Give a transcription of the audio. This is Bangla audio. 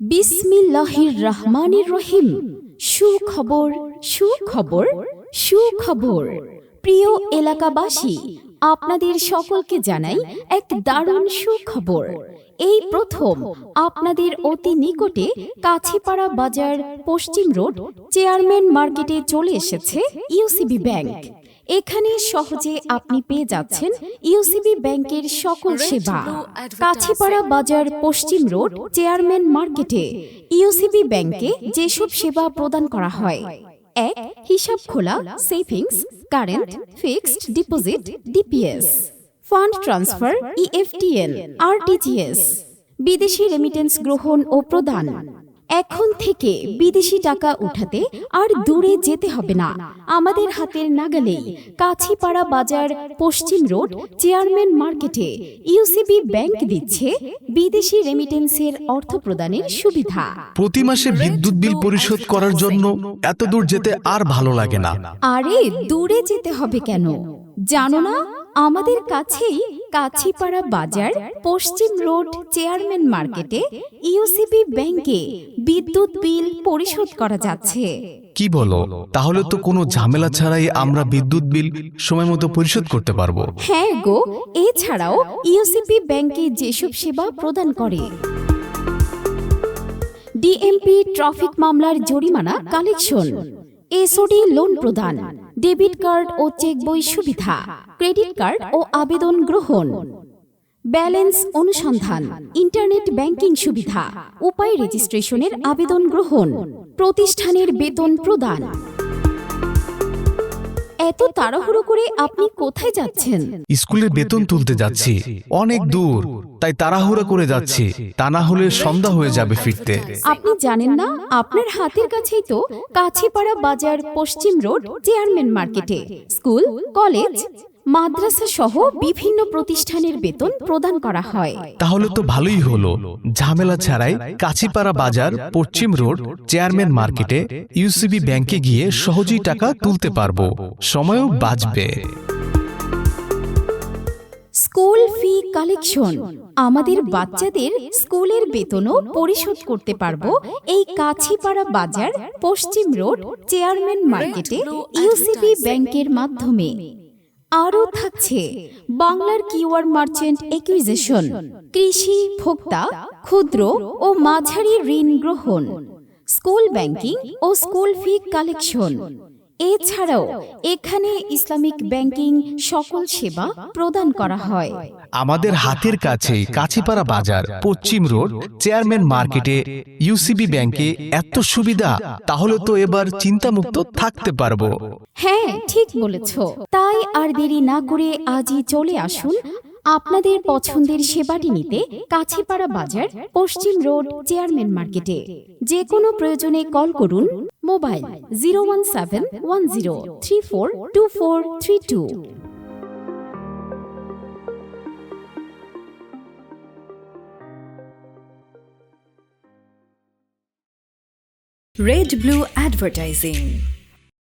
বিসমিল্লাহির রহমানির রহিম। সুখবর সুখবর সুখবর। প্রিয় এলাকাবাসী, আপনাদের সকলকে জানাই এক দারুণ সুখবর। এই প্রথম আপনাদের অতি নিকটে কাছিপাড়া বাজার পশ্চিম রোড, চেয়ারম্যান মার্কেটে চলে এসেছে ইউসিবি ব্যাংক। এখানে সহজে আপনি পেয়ে যাচ্ছেন ইউসিবি ব্যাংকের সকল সেবা। কাছিপাড়া বাজার পশ্চিম রোড চেয়ারম্যান মার্কেটে। ইউসিবি ব্যাংকে যেসব সেবা প্রদান করা হয়। এক হিসাব খোলা savings current fixed deposit DPS fund transfer EFTL RTGS বিদেশি রেমিটেন্স গ্রহণ ও প্রদান। এখন থেকে বিদেশি টাকা উঠাতে আর দূরে যেতে হবে না। আমাদের হাতের নাগালেই কাছিপাড়া বাজার পশ্চিম রোড চেয়ারম্যান মার্কেটে ইউসিবি ব্যাংক দিচ্ছে বিদেশি রেমিটেন্সের অর্থ প্রদানের সুবিধা। প্রতি মাসে বিদ্যুৎ বিল পরিশোধ করার জন্য এত দূর যেতে আর ভালো লাগে না। আরে দূরে যেতে হবে কেন? জানো না? আমাদের কাছেই কাছিপাড়া বাজার পশ্চিম রোড চেয়ারম্যান মার্কেটে ইউসিবি ব্যাংকে বিদ্যুৎ বিল পরিশোধ করা যাচ্ছে। কি বলো? তাহলে তো কোনো ঝামেলা ছাড়াই আমরা বিদ্যুৎ বিল সময় মতো পরিশোধ করতে পারব। হ্যাঁ গো এছাড়াও ইউসিপি ব্যাংকে যেসব সেবা প্রদান করে। ডিএমপি ট্রাফিক মামলার জরিমানা কালেকশন এসওডি লোন প্রদান। ডেবিট কার্ড ও চেক বই সুবিধা, ক্রেডিট কার্ড ও আবেদন গ্রহণ, ব্যালেন্স অনুসন্ধান, ইন্টারনেট ব্যাংকিং সুবিধা, উপায় রেজিস্ট্রেশনের আবেদন গ্রহণ, প্রতিষ্ঠানের বেতন প্রদান। এত তাড়াহুড়ো করে আপনি কোথায় যাচ্ছেন? স্কুলের বেতন তুলতে যাচ্ছি। অনেক দূর। তাই তাড়াহুড়ো করে যাচ্ছি। তা না হলে সন্ধ্যা হয়ে যাবে ফিরতে। আপনি জানেন না আপনার হাতের কাছেই তো কাছিপাড়া বাজার পশ্চিম রোড চেয়ারম্যান মার্কেটে। স্কুল কলেজ মাদ্রাসা সহ বিভিন্ন প্রতিষ্ঠানের বেতন প্রদান করা হয়। তাহলে তো ভালোই হলো। ঝামেলা ছাড়াই কাছিপাড়া বাজার পশ্চিম রোড চেয়ারম্যান মার্কেটে ইউসিবি ব্যাংকে গিয়ে সহজেই টাকা তুলতে পারব। সময়ও বাঁচবে। School fee collection. আমাদের বাচ্চাদের স্কুলের বেতনও পরিশোধ করতে পারব এই কাছিপাড়া বাজার পশ্চিম রোড চেয়ারম্যান মার্কেটে ইউসিবি ব্যাংকের মাধ্যমে। আরও থাকছে বাংলার কিউআর মার্চেন্ট একুইজেশন কৃষি, ভোক্তা, ক্ষুদ্র ও মাঝারি ঋণ গ্রহণ, স্কুল ব্যাংকিং ও স্কুল ফি কালেকশন। এছাড়াও এখানে ইসলামিক ব্যাংকিং সকল সেবা প্রদান করা হয়। আমাদের হাতের কাছে কাছিপাড়া বাজার পশ্চিম রোড চেয়ারম্যান মার্কেটে ইউসিবি ব্যাংকে এত সুবিধা তাহলে তো এবার চিন্তামুক্ত থাকতে পারব। হ্যাঁ ঠিক বলেছ। তাই আর দেরি না করে আজই চলে আসুন আপনাদের পছন্দের সেবাটি নিতে কাছিপাড়া বাজার পশ্চিম রোড চেয়ারম্যান মার্কেটে। যে কোনো প্রয়োজনে কল করুন। mobile zero one seven one zero three four two four three two Red Blue Advertising